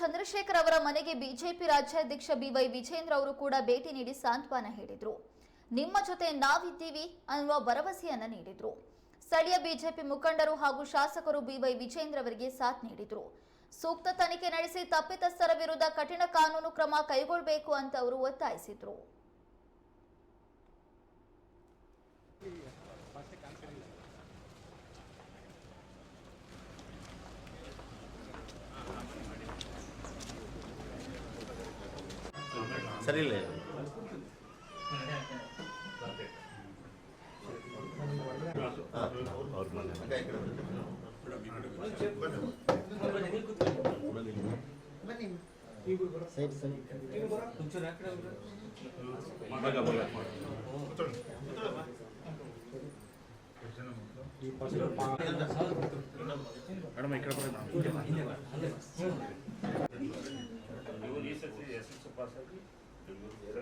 ಚಂದ್ರಶೇಖರ್ ಅವರ ಮನೆಗೆ ಬಿಜೆಪಿ ರಾಜ್ಯಾಧ್ಯಕ್ಷ ಬಿವೈ ವಿಜೇಂದ್ರ ಅವರು ಕೂಡ ಭೇಟಿ ನೀಡಿ ಸಾಂತ್ವನ ಹೇಳಿದ್ರು. ನಿಮ್ಮ ಜೊತೆ ನಾವಿದ್ದೀವಿ ಅನ್ನುವ ಭರವಸೆಯನ್ನ ನೀಡಿದ್ರು. ಸ್ಥಳೀಯ ಬಿಜೆಪಿ ಮುಖಂಡರು ಹಾಗೂ ಶಾಸಕರು ಬಿವೈ ವಿಜೇಂದ್ರ ಅವರಿಗೆ ಸಾಥ್ ನೀಡಿದ್ರು. ಸೂಕ್ತ ತನಿಖೆ ನಡೆಸಿ ತಪ್ಪಿತಸ್ಥರ ವಿರುದ್ಧ ಕಠಿಣ ಕಾನೂನು ಕ್ರಮ ಕೈಗೊಳ್ಳಬೇಕು ಅಂತ ಅವರು ಒತ್ತಾಯಿಸಿದ್ರು. ಸರಿ ಇಲ್ಲ ಅವ್ರ ಮನೆ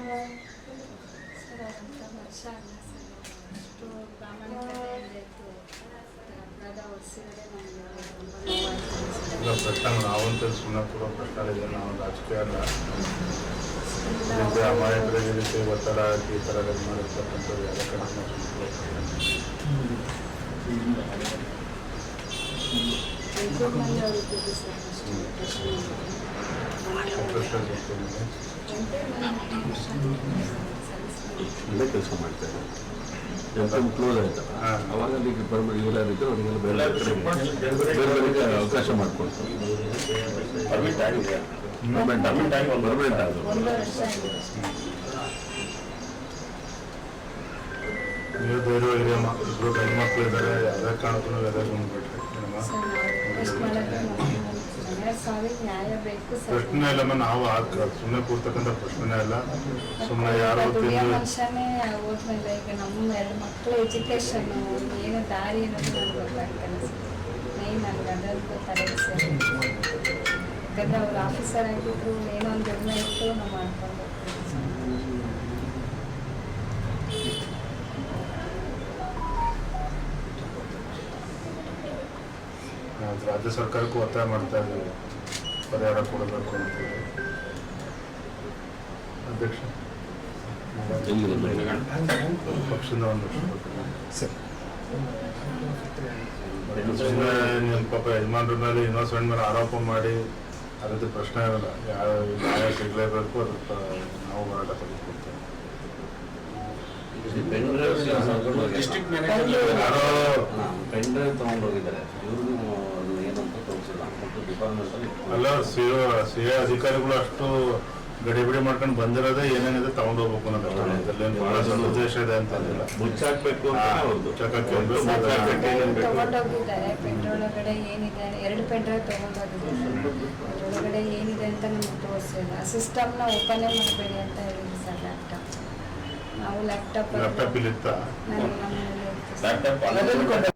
ಪ್ರಶ್ನೆ ಇದೆ ನಾವು ರಾಜಕೀಯ ಅಲ್ಲ ಇದಕ್ಕೆ ಅಮಾಯಕರಿಗೆ ಈ ರೀತಿ ಒತ್ತಡ ಹಾಕಿ ಈ ಥರ ಇದು ಮಾಡಿರ್ತಕ್ಕಂಥವ್ರು ಯಾವುದೇ ಕಾರಣಕ್ಕೂ ಎಂಟು ಮಂದಿ ಅವರು ಇದ್ದಿದ್ದು ಸರ್ ಅಷ್ಟು ಪ್ರಶ್ನೆ ಇಲ್ಲೇ ಕೆಲಸ ಮಾಡ್ತಾರೆ ಎಂ ಕ್ಲೋಸ್ ಆಯ್ತಲ್ಲ? ಅವಾಗ ಅಲ್ಲಿಗೆ ಬರ್ಬೋದು ಇವರೆಲ್ಲ ಇದ್ರು ಅವರಿಗೆಲ್ಲ ಬೇರೆ ಬೇರೆ ಬೇರೆ ಅವಕಾಶ ಮಾಡಿಕೊಡ್ತಾರೆ ಪರ್ಮಿಟ್ ಆಗಿದೆ. ಪರ್ಮನೆಂಟ್ ಆಗಿ ಪರ್ಮನೆಂಟ್ ಆಗೋದು. ನೀವು ಧೈರ್ಯವಾಗಿರಮ್ಮ ಇಬ್ಬರು ಗಂಡು ಮಕ್ಕಳು ಇದ್ದಾರೆ. ಯಾವುದೇ ಕಾರಣಕ್ಕೂ ಬಂದ್ಬಿಟ್ರಿ. ಪ್ರಶ್ನೆ ಇಲ್ಲಮ್ಮ ನಾವು ಸುಮ್ಮನೆ ಕೂರ್ತಕ್ಕಂಥ ಪ್ರಶ್ನೆ ಇಲ್ಲ ಸುಮ್ಮನೆ ಯಾರೋ ಮನುಷ್ಯನೇ ಹೋದ್ಮೇಲೆ ಈಗ ನಮ್ಮ ಎರಡು ಮಕ್ಕಳ ಎಜುಕೇಶನ್ ಏನು ದಾರಿ ಅನ್ನೋದು ನನಗೆ ಗೊತ್ತಾಗ್ತಲ್ಲ ಮೇನ್ ನನಗೆ ಅದೊಂದು ತಲೆ ಸರ್ ಯಾಕಂದ್ರೆ ಅವ್ರು ಆಫೀಸರ್ ಆಗಿದ್ರು ಏನೋ ಒಂದು ದುಡಿಮೆ ಇತ್ತು ನಾವು ಮಾಡ್ಕೊಂಡು ರಾಜ್ಯ ಸರ್ಕಾರಕ್ಕೂ ಒತ್ತಾಯ ಮಾಡ್ತಾ ಇದ್ದೀವಿ ಪರಿಹಾರ ಕೊಡಬೇಕು ಅಂತ ಅಧ್ಯಕ್ಷ? ಪಕ್ಷದ ಒಂದು ಸುಮ್ಮನೆ ನಿಮ್ಮ ಪಾಪ ಯಜಮಾನ್ರ ಮೇಲೆ ಇನ್ವೆಸ್ಟ್ಮೆಂಟ್ ಮೇಲೆ ಆರೋಪ ಮಾಡಿ ಅದಕ್ಕೆ ಪ್ರಶ್ನೆ ಇರಲ್ಲ ಯಾವ ನ್ಯಾಯ ಸಿಗಲೇಬೇಕು ಅದಕ್ಕೆ ನಾವು ತಗೊಂಡೋಗಿದ್ದಾರೆ. ಇವ್ರಿಗೂ ಅದು ಏನಂತ ತೋರಿಸಿಲ್ಲ. ಮತ್ತು ಡಿಪಾರ್ಟ್ಮೆಂಟ್ ಅಲ್ಲಿ ಅಲ್ಲ ಸಿ ಸಿ ಎ ಅಧಿಕಾರಿಗಳು ಅಷ್ಟು ಗಡಿಬಿಡಿ ಮಾಡ್ಕೊಂಡು ಬಂದಿರೋದೇ ಏನೇನಿದೆ ತಗೊಂಡು ಹೋಗ್ಬೇಕು ಅನ್ನೋದು ಬಹಳ ದೊಡ್ಡ ಉದ್ದೇಶ ಇದೆ ಅಂತ ಅಂದಿಲ್ಲ. ಮುಚ್ಚಾಕ್ಬೇಕು? ತಗೊಂಡೋಗಿದ್ದಾರೆ ಪೆಟ್ರೋಲ್ ಏನಿದೆ? ಎರಡು ತಗೊಂಡೋಗಿದ್ದಾರೆ ಏನಿದೆ ಅಂತ ನಮಗೆ ತೋರಿಸಿಲ್ಲ. ಸಿಸ್ಟಮ್ನ ಓಪನೇ ಮಾಡಬೇಡಿ ಅಂತ ಹೇಳಿದ್ರು ಸರ್. ನಾವು ಲ್ಯಾಪ್ಟಾಪ್ ಲ್ಯಾಪ್ಟಾಪ್ ಇಲ್ಲಿ ಇತ್ತ ಲ್ಯಾಪ್ಟಾಪ್